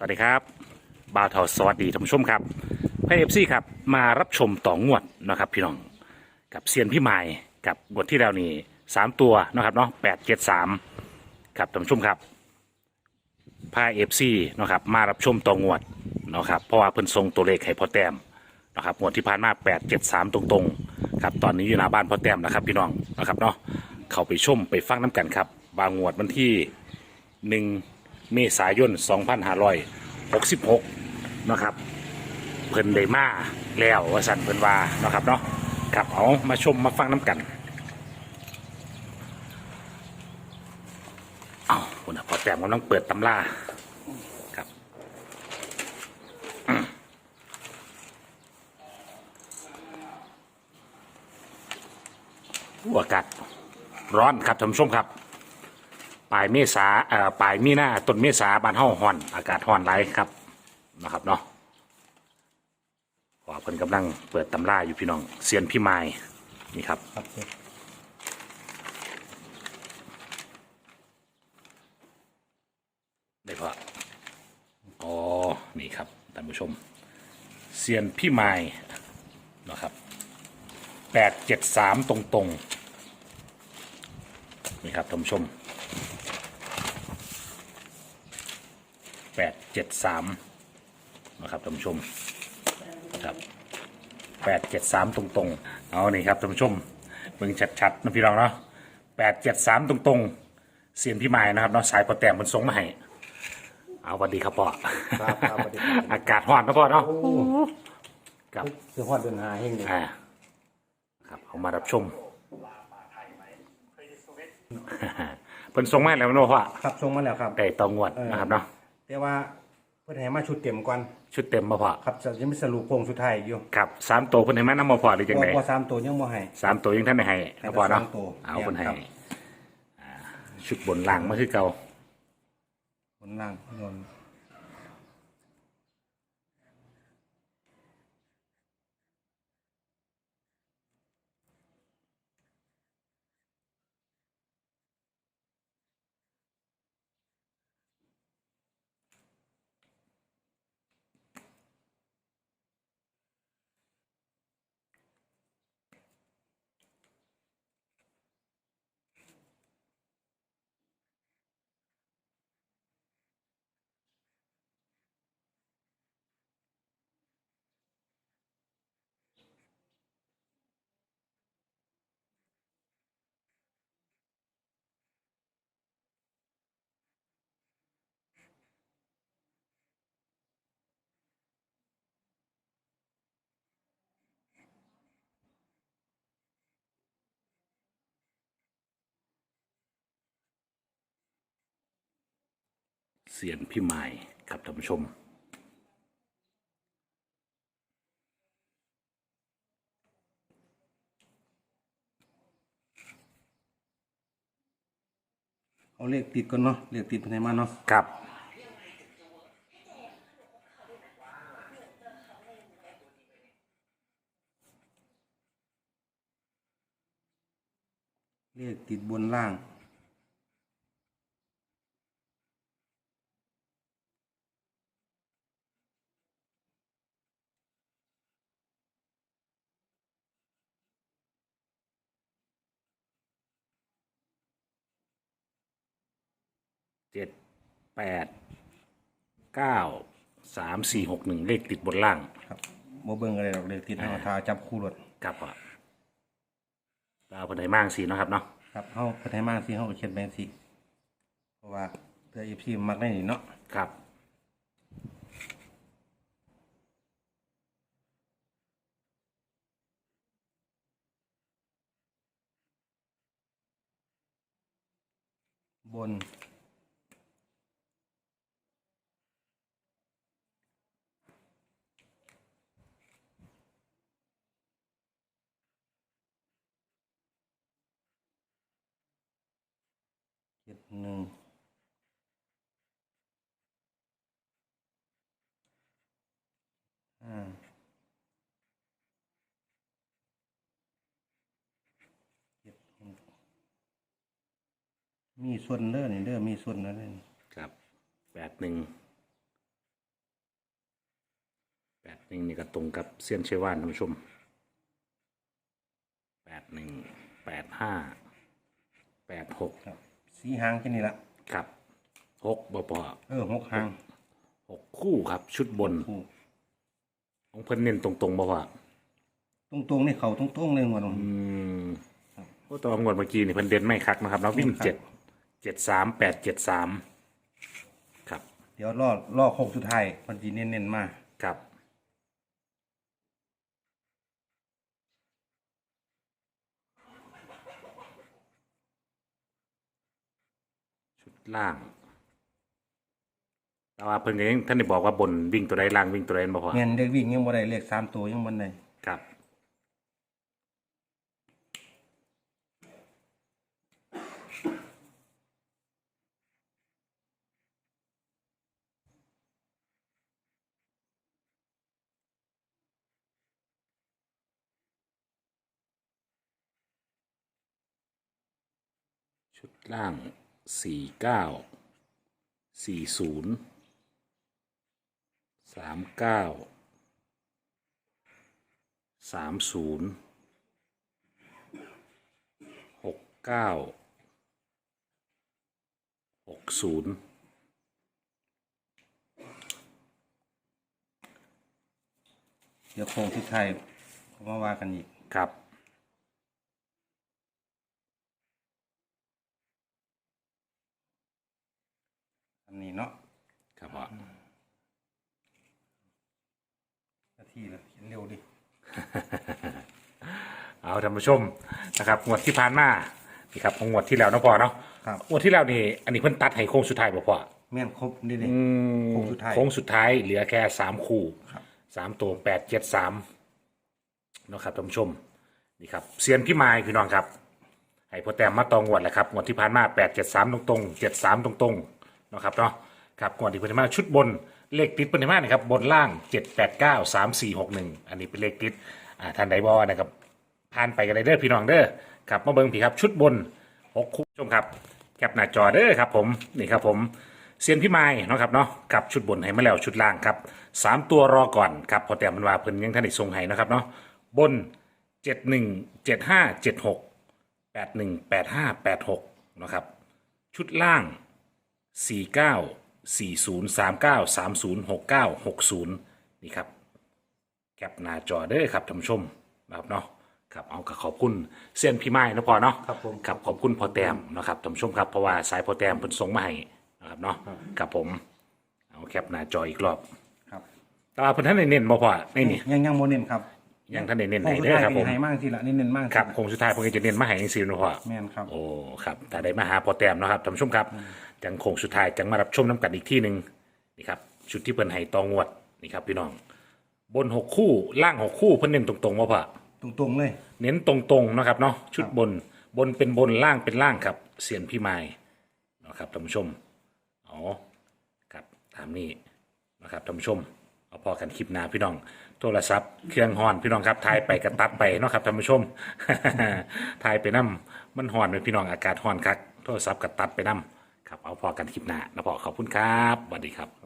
สวัสดีครับบ่าวเทาสวัสดีท่านผู้ชมครับพเอฟซีครับมารับชมต่องวดนะครับพี่น้องกับเซียนพี่ไม้กับงวดที่แล้วนี่สามตัวนะครับเนาะแปดเจ็ดสามครับท่านผู้ชมครับพาเอฟซีนะครับมารับชมต่องวดนะครับเพราะว่าเพิ่นทรงตัวเลขให้พอแต้มนะครับงวดที่ผ่านมาแปดเจ็ดสามตรงๆครับตอนนี้อยู่หน้าบ้านพอแต้มนะครับพี่น้องนะครับเนาะเข้าไปชมไปฟังน้ำกันครับบางงวดวันที่หนึ่ง เมษายน 2566นะครับ เพิ่นได้มาแล้วว่าสันเพิ่นว่านะครับเนาะครับเอามาชมมาฟังน้ำกันเอาคุณน่ะพอแต้มกำลังเปิดตำราครับอืมอู้อากาศร้อนครับท่านผู้ชมครับ ปลายเมษาเอ่อปลายมีนาต้นเมษาบานเฮาฮ้อน อากาศฮ้อนไรครับนะครับเนาะว่าเพิ่นกำลังเปิดตำราอยู่พี่น้องเซียนพี่ไม้นี่ครับ ครับผมได้พออ๋อ นี่ครับท่านผู้ชมเซียนพี่ไม้นะครับแปดเจ็ดสามตรงๆนี่ครับท่านผู้ชม แปดเจ็ดสามนะครับท่านผู้ชมนะครับแปดเจ็ดสามตรงๆ เอานี่ครับท่านผู้ชมเบิ่งชัดๆนะพี่น้องเนาะแปดเจ็ดสามตรงๆเซียนพี่ไม้นะครับเนาะสายพอแต้มมันทรงมาให้เอาสวัสดีครับพ่อครับครับสวัสดีครับอากาศร้อนนะพ่อเนาะครับคือฮอดเดินหาเฮงเลยอ่าครับเอามารับชมเพิ่นส่งมาแล้วเนาะพ่อครับส่งมาแล้วครับได้ตองวดนะครับเนาะ แต่ว่าเพื่อนให้มาชุดเต็มก่อนชุดเต็มมาพ่อครับจะยังไม่สรุปโครงสุดท้ายอยู่ครับสามตัวเพิ่นให้มานํมาพ่อหรือจังไดพอสามตัวยังบ่ให้สามตัวยังท่านได้ให้นะพ่อเนาะให้แต่สามตัวเอาเพิ่นให้ครับอ่าชุดบนล่างมาคือเก่าบนล่างนน เสียนพี่ไม้ครับท่านผู้ชม เอาเลขติดก่อนเนาะเลขติดเพื่อนให้มาเนาะครับ เลขติดบนล่าง เจ็ดแปดเก้าสามสี่หกหนึ่งเลขติดบนล่าง ครับบ่เบิ่งอะไรหรอกเลขติดเอาทาจับคู่รถครับพ่อเอาเพิ่นให้มากสีเนาะครับเนาะครับเฮาเพิ่นให้มาสิเฮาก็เขียนแบงสิเพราะว่าเพื่อ FC มักได้นี่เนาะครับ บน หนึ่งห้าเจ็ดหกมีส่วนเด้อนี่เด้อมีส่วนนะเด้อนี่ครับแปดหนึ่งนี่นี่ก็ตรงกับเซียนเชว่านท่านผู้ชมแปดหนึ่งแปดห้าแปดหก ครับ สีหางแค่นี้ละครับหกบ่พอเออหกหางหกคู่ครับ ชุดบนคู่ของเพิ่นเน้นตรงๆบ่พอตรงๆนี่เขาตรงๆเลยหมดอืมโอ้ตัวงวดเมื่อกี้นี่เพิ่นเด่นไม่คักนะครับแล้ววิ่งครับเจ็ดเจ็ดสามแปดเจ็ดสามครับ เดี๋ยวรอรอโค้งสุดท้ายมันจีเน้นๆมา ครับ ล่าง แต่ว่าเพิ่นก็ยังท่านได้บอกว่าบนวิ่งตัวใดล่างวิ่งตัวใดบ่พอเงินเด็กวิ่งยังบ่ได้เลขสามตัวยังบ่ได้ครับ ชุดล่าง สี่เก้าสี่ศูนย์สามเก้าสามศูนย์หกเก้าหกศูนย์เดี๋ยวโค้งสุดท้ายเขามาว่ากันอีกครับ นนี้เนาะครับพ่อนาทีละเขียนเร็วดิ เอาท่านผู้ชมนะครับงวดที่ผ่านมานี่ครับของงวดที่แล้วเนาะพ่อเนาะครับ งวดที่แล้วนี่อันนี้เพิ่นตัดให้โค้งสุดท้ายบ่พ่อแม่นครบนี่ดิอืมโค้งสุดท้าย โค้งสุดท้ายเหลือแค่สามคู่ครับ สามตัวแปดเจ็ดสามเนาะครับท่านผู้ชมนี่ครับเซียนพี่ไม้พี่น้องครับ ให้พอแต้มมาตองงวดแหละครับงวดที่ผ่านมาแปดเจ็ดสามตรงตรงเจ็ดสามตรงตรงๆเนะครับเนาะครับงวดที่ผ่านมาชุดบนเลขติดเป็นมานะครับบนล่างเจ็ดแปดเก้าสามสี่หกหนึ่งอันนี้เป็นเลขติดอ่าท่านใดบอนะครับผ่านไปกันเลยเด้อพี่น้องเด้อครับมาเบิ่งพี่ครับชุดบนหกคู่ชมครับแคปหน้าจอเด้อครับผมนี่ครับผมเซียนพี่ไม้นะครับเนาะกับชุดบนให้มาแล้วชุดล่างครับสามตัวรอก่อนครับพอแต้มมันว่าเพิ่นยังท่านได้ทรงให้นะครับเนาะบนเจ็ดหนึ่งเจ็ดห้าเจ็ดหกแปดหนึ่งแปดห้าแปดหกนะครับชุดล่าง สี่เก้าสี่ศูนย์สามเก้าสามศูนย์หกเก้าหกศูนย์นี่ครับแคปหน้าจอเด้อครับท่านผู้ชมนะครับเนาะครับเอาก็ขอบคุณเส้นพี่ไม้นะพอเนาะครับผมครับขอบคุณพอแต้มนะครับท่านผู้ชมครับเพราะว่าสายพอแต้มเพิ่นส่งมาให้นะครับเนาะครับผมเอาแคปหน้าจออีกรอบครับ แต่ว่าเพิ่นท่านได้เน้นบ่พอนี่นี่ยังยังโมเน้นครับยังท่านได้เน้นโค้งให้สุดเด้อท้ายครับผนี่มให้มากสิละนี่เน้นมากสิครับละคงสุดท้ายเพิ่นก็จะเน้นมาให้จังซี่นะพ่อแม่นครับโอ้ครับถ้าได้มาหาพอแต้มเนาะครับท่านผู้ชมครับ จังโคงสุดท้ายจังมารับชมน้ำกันอีกที่หนึ่งนี่ครับชุดที่เพิ่นให้ตองวดนี่ครับพี่น้อง บนหกคู่ล่างหกคู่เพิ่นเน้นตรงๆว่าพ่อตรงๆเลย เน้นตรงๆเนาะครับเนาะชุดบนบนเป็นบนล่างเป็นล่างครับเสียนพี่ไม้เนาะครับท่านผู้ชมอ๋อครับตามนี้นะครับท่านผู้ชมเอาพอกันคลิปหน้าพี่น้อง โทรศัพท์เครื่องฮอนพี่น้องครับถ่ายไปกระตัดไปเนาะครับท่านผู้ชมถ่ายไปน้ำมันฮอนเป็นพี่น้องอากาศฮอนคักโทรศัพท์กระตัดไปน้ำ ครับเอาพอกันคลิปหน้านะพอขอบคุณครับสวัสดีครับ